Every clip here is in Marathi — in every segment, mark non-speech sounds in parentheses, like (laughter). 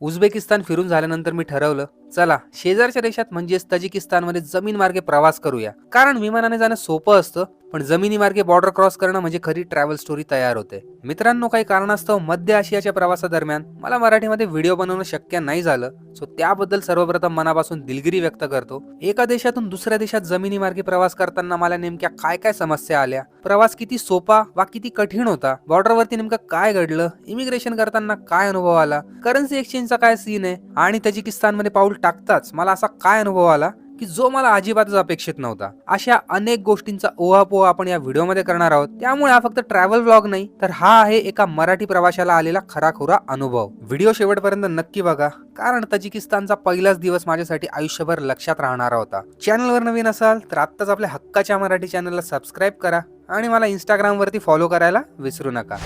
उझबेकिस्तान फिरून झाल्यानंतर मी ठरवलं चला शेजारच्या देशात म्हणजेच तजिकिस्तानमध्ये जमीन मार्गे प्रवास करूया. कारण विमानाने जाणं सोपं असतं पण जमिनी मार्गे बॉर्डर क्रॉस करणं म्हणजे खरी ट्रॅव्हल स्टोरी तयार होते. मित्रांनो काही कारणास्तव मध्य आशियाच्या प्रवासादरम्यान मला मराठीमध्ये व्हिडिओ बनवणं शक्य नाही झालं सो त्याबद्दल सर्वप्रथम मनापासून दिलगिरी व्यक्त करतो. एका देशातून दुसऱ्या देशात जमिनी मार्गे प्रवास करताना मला नेमक्या काय काय समस्या आल्या? प्रवास किती सोपा वा किती कठीण होता? बॉर्डरवरती नेमकं काय घडलं? इमिग्रेशन करताना काय अनुभव आला? करन्सी एक्सचेंजचा काय सीन आहे? आणि तजिकिस्तानमध्ये पाऊल टाकताच मला असा काय अनुभव आला की जो मला अजिबातच अपेक्षित नव्हता. अशा अनेक गोष्टींचा ओहापोहा आपण या व्हिडिओमध्ये करणार आहोत. त्यामुळे हा फक्त ट्रॅव्हल ब्लॉग नाही तर हा आहे एका मराठी प्रवाशाला आलेला खराखुरा अनुभव. व्हिडिओ शेवटपर्यंत नक्की बघा कारण तजिकिस्तानचा पहिलाच दिवस माझ्यासाठी आयुष्यभर लक्षात राहणारा होता. चॅनलवर नवीन असाल तर आत्ताच आपल्या हक्काच्या मराठी चॅनलला सबस्क्राईब करा आणि मला इंस्टाग्रामवरती फॉलो करायला विसरू नका.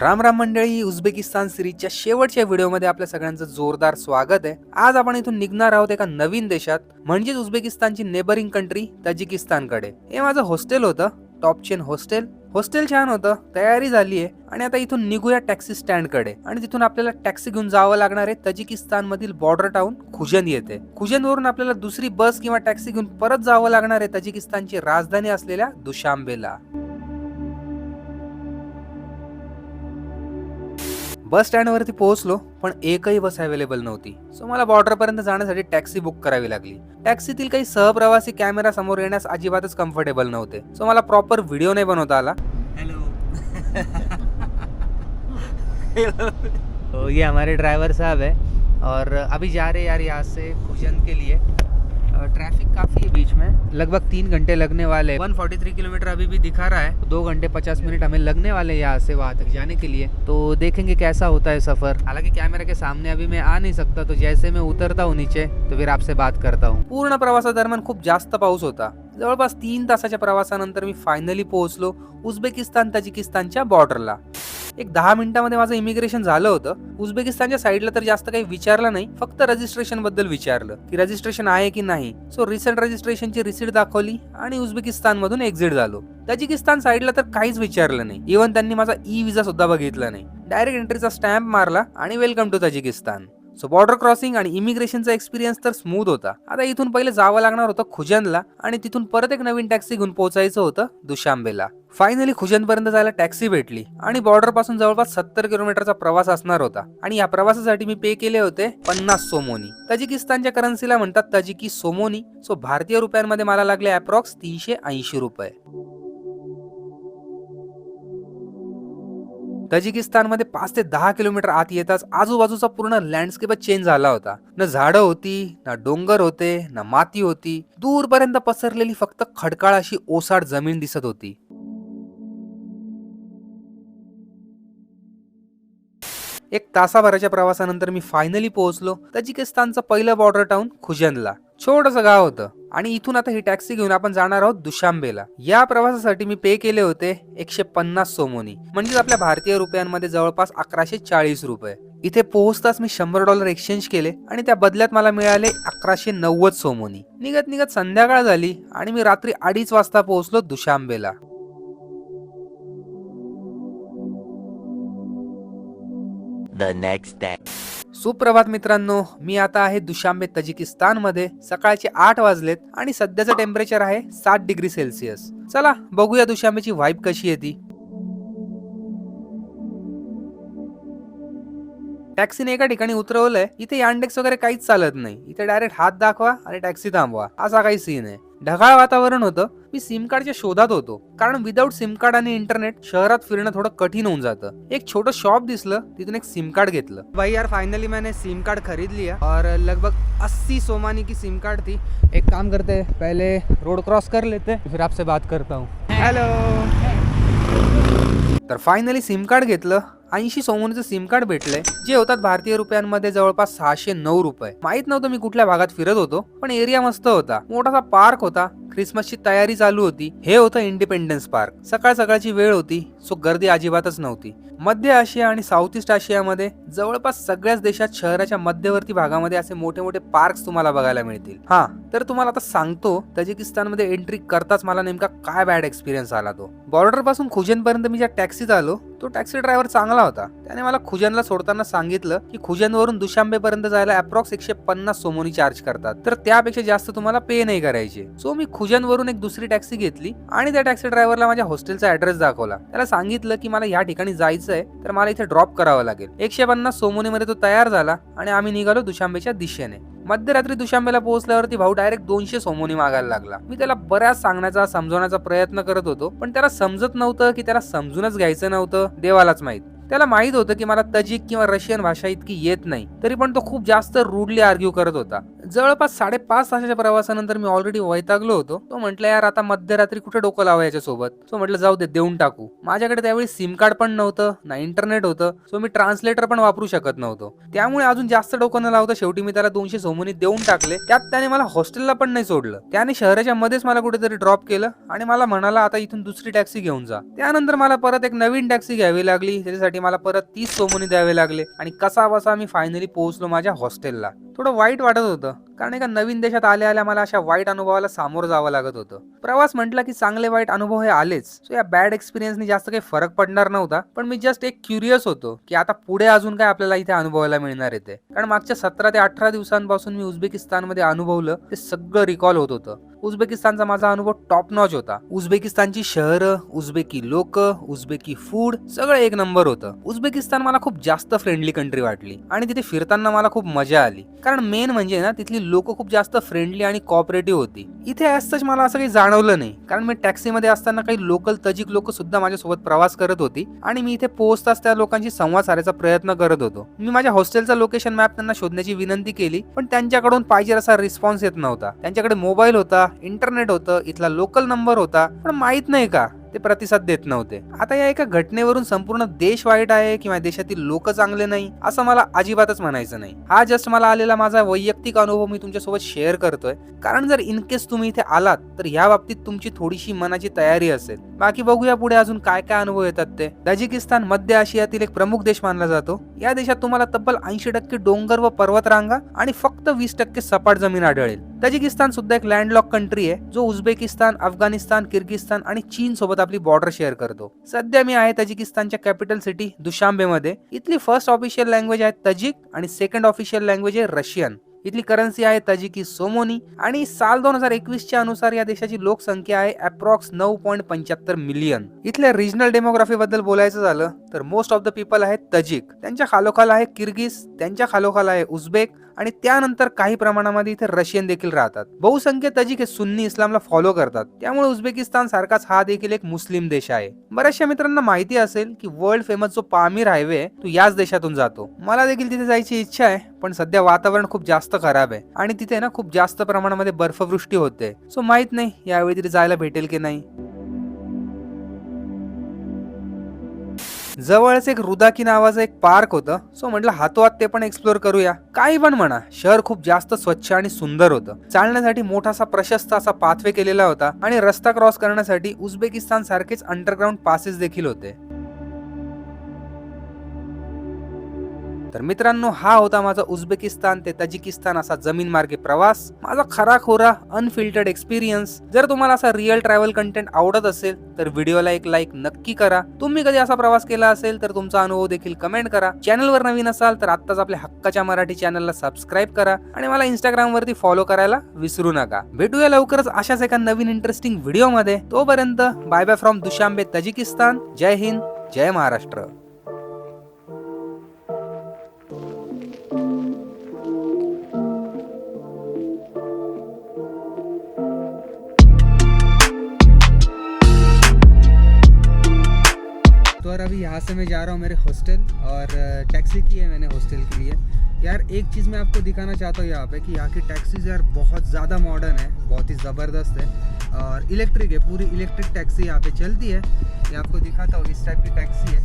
राम राम मंडळी उझबेकिस्तान सिरीजच्या शेवटच्या व्हिडिओमध्ये आपल्या सगळ्यांचं जोरदार स्वागत आहे. आज आपण इथून निघणार आहोत एका नवीन देशात म्हणजेच उझबेकिस्तानची नेबरिंग कंट्री तजिकिस्तानकडे. हे माझं हॉस्टेल होतं टॉप चेन हॉस्टेल. हॉस्टेल छान होतं तयारी झाली आहे आणि आता इथून निघूया टॅक्सी स्टँडकडे. आणि तिथून आपल्याला टॅक्सी घेऊन जावं लागणार आहे तजिकिस्तान मधील बॉर्डर टाउन खुजन येते खुजन वरून आपल्याला दुसरी बस किंवा टॅक्सी घेऊन परत जावं लागणार आहे तजिकिस्तानची राजधानी असलेल्या दुशांबेला. बस स्टँडवरती पोहोचलो पण एकही बस अवेलेबल नव्हती. सो मला बॉर्डर पर्यंत जाण्यासाठी टॅक्सी बुक करावी लागली. टॅक्सीतील काही सहप्रवासी कॅमेरा समोर येण्यास अजिबातच कम्फर्टेबल नव्हते. सो मला प्रॉपर व्हिडिओ नाही बनवता आला. हेलो (laughs) ये हमारे ड्राइवर साहब है और अभी जा रहे हैं यार यहाँ से खुजन के लिए. ट्रैफिक काफ़ी है बीच में। लगभग तीन घंटे लगने वाले। हैं 143 किलोमीटर अभी भी दिखा रहा है। दो घंटे 50 मिनट हमें लगने वाले हैं यहाँ से वहाँ तक जाने के लिए। तो देखेंगे कैसा होता है सफ़र। हालांकि कैमरा के सामने अभी मैं आ नहीं सकता तो जैसे मैं उतरता हूँ नीचे तो फिर आपसे बात करता हूँ। पूर्ण प्रवासादरम्यान खूप जास्त पाऊस होता। जवळपास तीन तासाच्या प्रवासानंतर मी फायनली पोहोचलो उझबेकिस्तान तजिकिस्तानच्या बॉर्डरला एक दहा मिनिटामध्ये माझं इमिग्रेशन झालं होतं. उझबेकिस्तानच्या साईडला तर जास्त काही विचारलं नाही फक्त रजिस्ट्रेशनबद्दल विचारलं की रजिस्ट्रेशन आहे की नाही. सो रिसेंट रजिस्ट्रेशनची रिसीट दाखवली आणि उझबेकिस्तान मधून एक्झिट झालो. तजिकिस्तान साईडला तर काहीच विचारलं नाही. इव्हन त्यांनी माझा ई विजा सुद्धा बघितला नाही. डायरेक्ट एंट्रीचा स्टॅम्प मारला आणि welcome to Tajikistan. So border crossing आणि इमिग्रेशनचा एक्सपिरियन्स तर स्मूथ होता. आता इथून पहिले जावं लागणार होतं खुजनला आणि तिथून परत एक नवीन टॅक्सी घेऊन पोहोचायचं होतं दुशांबेला. फायनली खुजनपर्यंत जायला टॅक्सी भेटली आणि बॉर्डरपासून जवळपास सत्तर किलोमीटरचा प्रवास असणार होता. आणि या प्रवासासाठी मी पे केले होते पन्नास सोमोनी. तजिकिस्तानच्या करन्सीला म्हणतात तजिकी सोमोनी सो भारतीय रुपयांमध्ये मला लागले अप्रॉक्स तीनशे ऐंशी रुपये. तजिकिस्तानमध्ये पाच ते दहा किलोमीटर आत येताच आजूबाजूचा पूर्ण लँडस्केपच चेंज झाला होता. न झाडं होती ना डोंगर होते ना माती होती. दूरपर्यंत पसरलेली फक्त खडकाळ अशी ओसाड जमीन दिसत होती. एक तासाभराच्या प्रवासानंतर मी फायनली पोहोचलो. तजिकिस्तानचं पहिलं बॉर्डर टाउन खुजनला. छोटस गाव होतं. आणि इथून आता ही टॅक्सी घेऊन आपण जाणार आहोत दुशांबेला. या प्रवासासाठी मी पे केले होते एकशे पन्नास सोमोनी. म्हणजेच आपल्या भारतीय रुपयांमध्ये जवळपास अकराशे चाळीस रुपये. इथे पोहोचताच मी शंभर डॉलर एक्सचेंज केले आणि त्या बदल्यात मला मिळाले अकराशे नव्वद सोमोनी. निघत निघत संध्याकाळ झाली आणि मी रात्री अडीच वाजता पोहोचलो दुशांबेला. The next day. सुप्रभात मित्रांनो मी आता आहे दुशांबे तजिकिस्तानमध्ये सकाळचे आठ वाजलेत आणि सध्याचं टेम्परेचर आहे सात डिग्री सेल्सिअस चला बघूया दुशांबेची व्हाईब कशी आहे ती. टॅक्सीने एका ठिकाणी उतरवलंय. इथे यांडेक्स वगैरे काहीच चालत नाही. इथे डायरेक्ट हात दाखवा आणि टॅक्सी थांबवा. असा काही सीन आहे. ढगाळ वातावरण होतं मी सिम कार्डच्या शोधात होतो. कारण विदाऊट सिम कार्ड आणि इंटरनेट शहरात फिरणं थोडं कठीण होऊन जातं. एक छोटं शॉप दिसलं तिथून एक सिम कार्ड घेतलं. भाई यार फाइनली मैंने सिम कार्ड खरीद लिया और लगभग अस्सी सोमानी की सिम कार्ड थी. एक काम करते हैं, पहले रोड क्रॉस कर लेते फिर आपसे बात करता हूँ. हॅलो तर फायनली सिम कार्ड घेतलं. ऐंशी सोमोनीचं सिम कार्ड भेटलंय जे होतात भारतीय रुपयांमध्ये जवळपास सहाशे नऊ रुपये. माहीत नव्हतं मी कुठल्या भागात फिरत होतो पण एरिया मस्त होता. मोठासा पार्क होता क्रिसमसची तयारी चालू होती. हे होतं इंडिपेंडन्स पार्क सकाळ सकाळची वेळ होती सो गर्दी अजिबातच नव्हती. मध्य आशिया आणि साऊथ ईस्ट आशियामध्ये जवळपास सगळ्याच देशात शहराच्या मध्यवर्ती भागामध्ये असे मोठे मोठे पार्क्स तुम्हाला बघायला मिळतील. हा तर तुम्हाला आता सांगतो तजिकिस्तानमध्ये एंट्री करताच मला नेमका काय बॅड एक्सपिरियन्स आला तो. बॉर्डरपासून खुजनपर्यंत मी ज्या टॅक्सीत आलो तो टॅक्सी ड्रायव्हर चांगला होता. त्याने मला खुजनला सोडताना सांगितलं की खुजनवरून दुशांबेपर्यंत जायला अप्रॉक्स एकशे पन्नास सोमोनी चार्ज करतात. तर त्यापेक्षा जास्त तुम्हाला पे नाही करायचे. सो मी खुजनवरून एक दुसरी टॅक्सी घेतली आणि त्या टॅक्सी ड्रायव्हरला माझ्या हॉस्टेलचा ऍड्रेस दाखवला. त्याला सांगितलं की मला या ठिकाणी जायचं आहे तर मला इथे ड्रॉप करावं लागेल. एकशे पन्नास सोमोनीमध्ये तो तयार झाला आणि आम्ही निघालो दुशांबेच्या दिशेने. मध्यरात्री दुशांबेला पोहोचल्यावरती भाऊ डायरेक्ट दोनशे सोमोनी मागायला लागला. मी त्याला बऱ्याच सांगण्याचा समजवण्याचा प्रयत्न करत होतो पण त्याला समजत नव्हतं की त्याला समजूनच घ्यायचं नव्हतं. देवालाच माहीत. त्याला माहीत होतं की मला तजिक किंवा रशियन भाषा इतकी येत नाही. तरी पण तो खूप जास्त रुडली आर्ग्यू करत होता. जवळपास साडेपाच तासाच्या प्रवासानंतर मी ऑलरेडी वैतागलो होतो. तो म्हटलं यार आता मध्यरात्री कुठे डोकं लावा याच्यासोबत? सो म्हटलं जाऊ दे देऊन टाकू. माझ्याकडे त्यावेळी सिम कार्ड पण नव्हतं ना इंटरनेट होतं सो मी ट्रान्सलेटर पण वापरू शकत नव्हतो. त्यामुळे अजून जास्त डोकं न लावता शेवटी मी त्याला दोनशे सोमोनी देऊन टाकले. त्यात त्याने मला हॉस्टेलला पण नाही सोडलं. त्याने शहराच्या मध्येच मला कुठेतरी ड्रॉप केलं आणि मला म्हणाला आता इथून दुसरी टॅक्सी घेऊन जा. त्यानंतर मला परत एक नवीन टॅक्सी घ्यावी लागली त्याच्यासाठी मला परत तीस सोमोनी द्यावे लागले आणि कसा बसा मी फायनली पोहोचलो माझ्या हॉस्टेलला थोडं वाईट वाटत होतं. कारण एका नवीन देशात आल्या आल्या मला अशा वाईट अनुभवाला सामोरं जावं लागत होतं. प्रवास म्हटला की चांगले वाईट अनुभव हे आलेच. सो या बॅड एक्सपिरियन्सनी जास्त काही फरक पडणार नव्हता. पण मी जस्ट एक क्युरियस होतो की आता पुढे अजून काय आपल्याला इथे अनुभवायला मिळणार येते कारण मागच्या सतरा ते अठरा दिवसांपासून मी उझबेकिस्तानमध्ये अनुभवलं. ते सगळं रिकॉल होत होतं. उझबेकिस्तानचा माझा अनुभव टॉप नॉच होता. उझबेकिस्तानची शहरं उझबेकी लोक उझबेकी फूड सगळं एक नंबर होतं. उझबेकिस्तान मला खूप जास्त फ्रेंडली कंट्री वाटली. आणि तिथे फिरताना मला खूप मजा आली. कारण मेन म्हणजे ना तिथली लोक खूप जास्त फ्रेंडली आणि कॉपरेटिव्ह होती. इथे असतच मला असं काही जाणवलं नाही. कारण मी टॅक्सीमध्ये असताना काही लोकल तजिक लोक सुद्धा माझ्यासोबत प्रवास करत होती आणि मी इथे पोहोचताच त्या लोकांशी संवाद साधायचा प्रयत्न करत होतो. मी माझ्या हॉस्टेलचा लोकेशन मॅप त्यांना शोधण्याची विनंती केली पण त्यांच्याकडून पाहिजे असा रिस्पॉन्स येत नव्हता. त्यांच्याकडे मोबाईल होता इंटरनेट होतं इथला लोकल नंबर होता पण माहीत नाही का? ते प्रतिसाद देत नव्हते. आता या एका घटनेवरून संपूर्ण देश वाईट आहे किंवा देशातील लोक चांगले नाही असं मला अजिबातच म्हणायचं नाही. हा जस्ट मला आलेला माझा वैयक्तिक अनुभव मी तुमच्यासोबत शेअर करतोय. कारण जर इन केस तुम्ही इथे आलात तर ह्या बाबतीत तुमची थोडीशी मनाची तयारी असेल. बाकी बघूया पुढे अजून काय काय अनुभव येतात ते. ताजिकिस्तान मध्य आशियातील एक प्रमुख देश मानला जातो. या देशात तुम्हाला तब्बल ऐंशी टक्के डोंगर व पर्वत रांगा आणि फक्त वीस टक्के सपाट जमीन आढळेल. तजिकिस्तान सुद्धा एक लँडलॉक कंट्री आहे जो उझबेकिस्तान अफगाणिस्तान किर्गिस्तान आणि चीन सोबत आपली बॉर्डर शेअर करतो. सध्या मी आहे तजिकिस्तानच्या कॅपिटल सिटी दुशांबेमध्ये. इथली फर्स्ट ऑफिशियल लँग्वेज आहे तजिक आणि सेकंड ऑफिशियल लँग्वेज आहे रशियन. इथली करन्सी आहे तजिकी सोमोनी आणि साल दोन हजार एकवीसच्या अनुसार या देशाची लोकसंख्या आहे अप्रॉक्स नऊ पॉईंट पंच्याहत्तर मिलियन इथल्या रिजनल डेमोग्राफी बद्दल बोलायचं झालं तर मोस्ट ऑफ द पीपल आहेत तजिक. त्यांच्या खालोखाल आहे किर्गिस त्यांच्या खालोखाल आहे उझबेक आणि त्यानंतर काही प्रमाणामध्ये इथे रशियन देखील राहतात. बहुसंख्य तजिक हे सुन्नी इस्लामला फॉलो करतात. त्यामुळे उझबेकिस्तान सारखाच हा देखील एक मुस्लिम देश आहे. बऱ्याचशा मित्रांना माहिती असेल की वर्ल्ड फेमस जो पामीर हायवे तो याच देशातून जातो. मला देखील तिथे जायची इच्छा आहे पण सध्या वातावरण खूप जास्त खराब आहे. आणि तिथे ना खूप जास्त प्रमाणामध्ये बर्फवृष्टी होते. सो माहीत नाही यावेळी तिथे जायला भेटेल की नाही. जवळच एक रुदाकी नावाचं एक पार्क होतं. सो म्हटलं हातोहात ते पण एक्सप्लोर करूया. काही पण म्हणा शहर खूप जास्त स्वच्छ आणि सुंदर होतं. चालण्यासाठी मोठासा प्रशस्त असा पाथवे केलेला होता आणि रस्ता क्रॉस करण्यासाठी उझबेकिस्तान सारखेच अंडरग्राऊंड पासेस देखील होते. तर मित्रांनो हा होता माझा उझबेकिस्तान ते तजिकिस्तान असा जमीन मार्गे प्रवास. माझा खरा खोरा अनफिल्टर्ड एक्सपिरियन्स जर तुम्हाला असा रिअल ट्रॅव्हल कंटेंट आवडत असेल तर व्हिडिओला एक लाईक नक्की करा. तुम्ही कधी असा प्रवास केला असेल तर तुमचा अनुभव देखील कमेंट करा. चॅनलवर नवीन असाल तर आत्ताच आपल्या हक्काच्या मराठी चॅनलला सबस्क्राईब करा. आणि मला इंस्टाग्राम वरती फॉलो करायला विसरू नका. भेटूया लवकरच अशाच एका नवीन इंटरेस्टिंग व्हिडिओमध्ये तोपर्यंत bye bye from Dushanbe Tajikistan. जय हिंद जय महाराष्ट्र. यहाँ से मैं जा रहा हूँ मेरे हॉस्टल और टैक्सी की है मैंने हॉस्टल के लिए। यार एक चीज़ मैं आपको दिखाना चाहता हूँ यहाँ पे कि यहाँ की टैक्सीज यार बहुत ज़्यादा मॉडर्न है बहुत ही ज़बरदस्त है और इलेक्ट्रिक है पूरी इलेक्ट्रिक टैक्सी यहाँ पे चलती है। ये आपको दिखाता हूँ इस टाइप की टैक्सी है।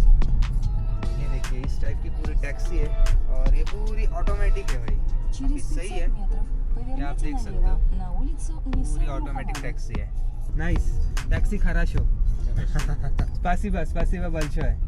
ये देखिए इस टाइप की पूरी टैक्सी है और ये पूरी ऑटोमेटिक है भाई। सही है। ये आप देख सकते हो। पूरी ऑटोमेटिक टैक्सी है। नाइस टैक्सी खराश हो। (laughs) स्पासीबा स्पासीबा बल्छो है।